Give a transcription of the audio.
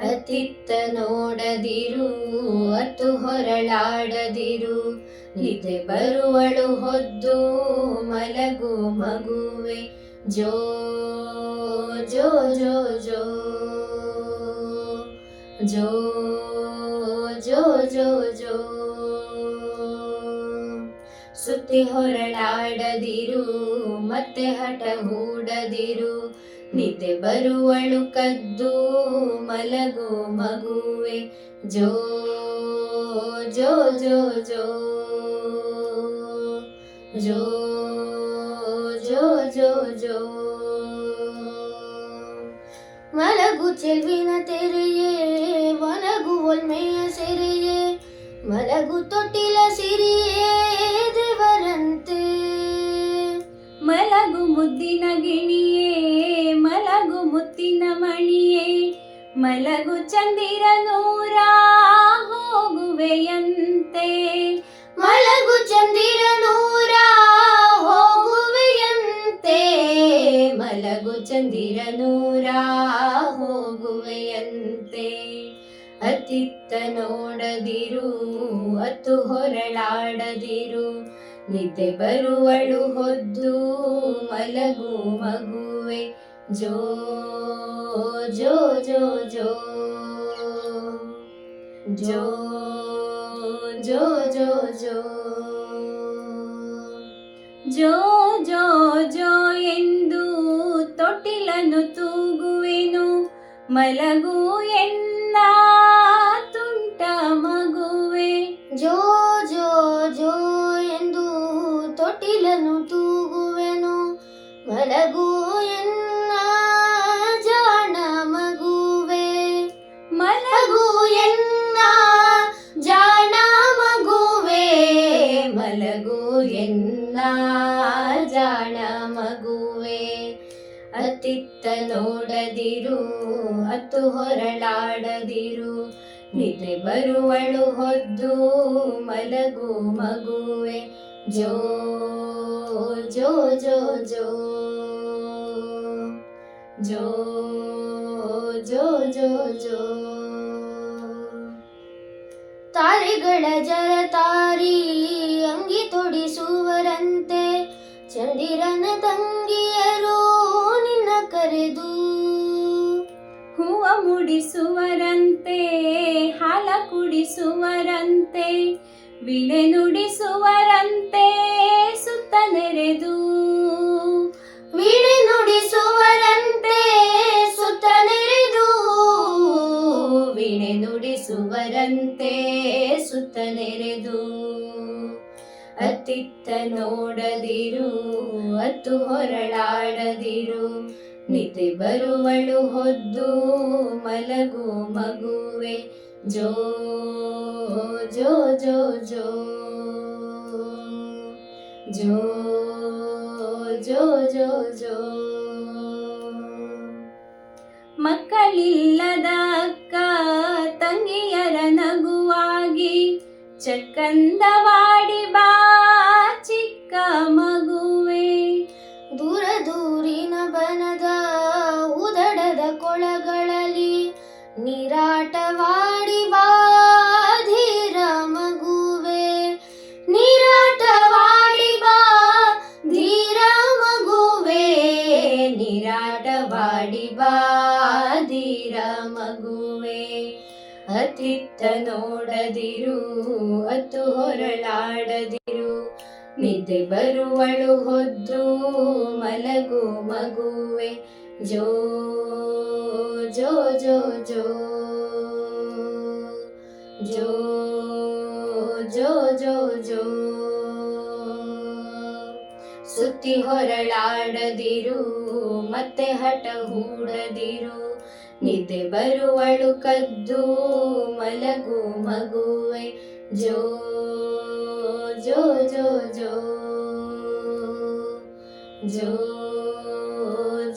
ಅತ್ತಿತ್ತ ನೋಡದಿರು, ಅತ್ತು ಹೊರಳಾಡದಿರು. ನಿದ್ದೆ ಬರುವಳು ಹೊದ್ದು, ಮಲಗು ಮಗುವೆ. ಜೋ ಜೋ ಜೋ ಜೋ ಜೋ ಜೋ ಜೋ ಜೋ. ಸುತ್ತಿ ಹೊರಳಾಡದಿರು, ಮತ್ತೆ ಹಠ ಹೂಡದಿರು. ನಿದ್ದೆ ಬರುವಳು ಕದ್ದು ಮಲಗೋ ಮಗುವೆ. ಜೋ ಜೋ ಜೋ ಜೋ ಜೋ ಜೋ ಜೋ ಜೋ. ಮಲಗು ಚೆಲ್ವಿನ ತೆರೆಯೇ, ಮಲಗು ಒಲ್ಮೆಯ ಸೆರೆಯೇ. ಮಲಗು ತೊಟ್ಟಿಲ ಸಿರಿಯೇ ದೇವರಂತೆ. ಮಲಗು ಮುದ್ದಿನ ಗಿಣಿಯೇ ಮಲಗು ಮುತ್ತಿನ ಮಣಿಯೇ, ಮಲಗು ಚಂದಿರ ನೂರ ಹೋಗುವೆಯಂತೆ. ಮಲಗು ಚಂದಿರ ನೂರ ಹೋಗುವೆಯಂತೆ, ಮಲಗು ಚಂದಿರ ನೂರ ಹೋಗುವೆಯಂತೆ. ಅತಿತ್ತ ನೋಡದಿರು, ಅತ್ತು ಹೊರಳಾಡದಿರು, ನಿದ್ದೆ ಬರುವಳು ಹೊದ್ದು ಮಲಗು ಮಗುವೆ. ಜೋ ಜೋ ಜೋ ಜೋ. ಜೋ ಜೋ ಜೋ जो ಜೋ ಜೋ ಜೋ ಎಂದು ತೊಟ್ಟಿಲನ್ನು ತೂಗುವೆನು, ಮಲಗು ಎನ್ನ ಎನ್ನ ಜಾಣ ಮಗುವೆ. ಅತಿತ್ತ ನೋಡದಿರು, ಅತ್ತು ಹೊರಳಾಡದಿರು. ನಿದ್ದೆ ಬರುವಳು ಹೊದ್ದು ಮಲಗು ಮಗುವೆ. ಜೋ ಜೋ ಜೋ ಜೋ ಜೋ ಜೋ ಜೋ ಜೋ. ತಾರೆಗಳ ಜರತಾರಿ ಚಂದಿರನ ತಂಗಿಯರು ನಿನ್ನ ಕರೆದು ಹೂವ ಮುಡಿಸುವರಂತೆ, ಹಾಲ ಕುಡಿಸುವರಂತೆ, ವಿಳೆ ನುಡಿಸುವರಂತೆ ಸುತ್ತ ನೆರೆದು ವೀಣೆ ನುಡಿಸುವರಂತೆ ಸುತ್ತ ನೆರೆದು ವೀಣೆ ನುಡಿಸುವರಂತೆ ಸುತ್ತ ನೆರೆದು ಅತ್ತಿತ್ತ ನೋಡದಿರು, ಅತ್ತು ಹೊರಳಾಡದಿರು. ನಿದ್ದೆ ಬರುವಳು ಹೊದ್ದು, ಮಲಗು ಮಗುವೆ. ಜೋ ಜೋ ಜೋ ಜೋ ಜೋ ಜೋ ಜೋ ಜೋ. ಮಕ್ಕಳಿಲ್ಲದ ಅಕ್ಕ, ತಂಗಿಯರ ನಗುವಾಗಿ ಚಕ್ಕಂದವಾಡಿ ನೀರಾಟವಾಡಿ ಬಾ ಧೀರ ಮಗುವೆ ನಿರಾಟವಾಡಿ ಬಾ ಧೀರ ಮಗುವೆ ನಿರಾಟವಾಡಿ ಬಾ ಧೀರ ಮಗುವೆ ಅತಿತ್ತ ನೋಡದಿರು, ಅತು ಹೊರಳಾಡದಿರು। ನಿದ್ದೆ ಬರುವಳು ಹೊದ್ದು ಮಲಗು ಮಗುವೆ। ಜೋ ಜೋ ಜೋ ಜೋ ಜೋ ಜೋ ಜೋ ಜೋ ಸುತ್ತಿ ಹೊರಳಾಡದಿರು ಮತ್ತೆ ಹಠ ಹೂಡದಿರು ನಿದ್ದೆ ಬರುವಳು ಕದ್ದು ಮಲಗು ಮಗುವೆ ಜೋ ಜೋ ಜೋ ಜೋ ಜೋ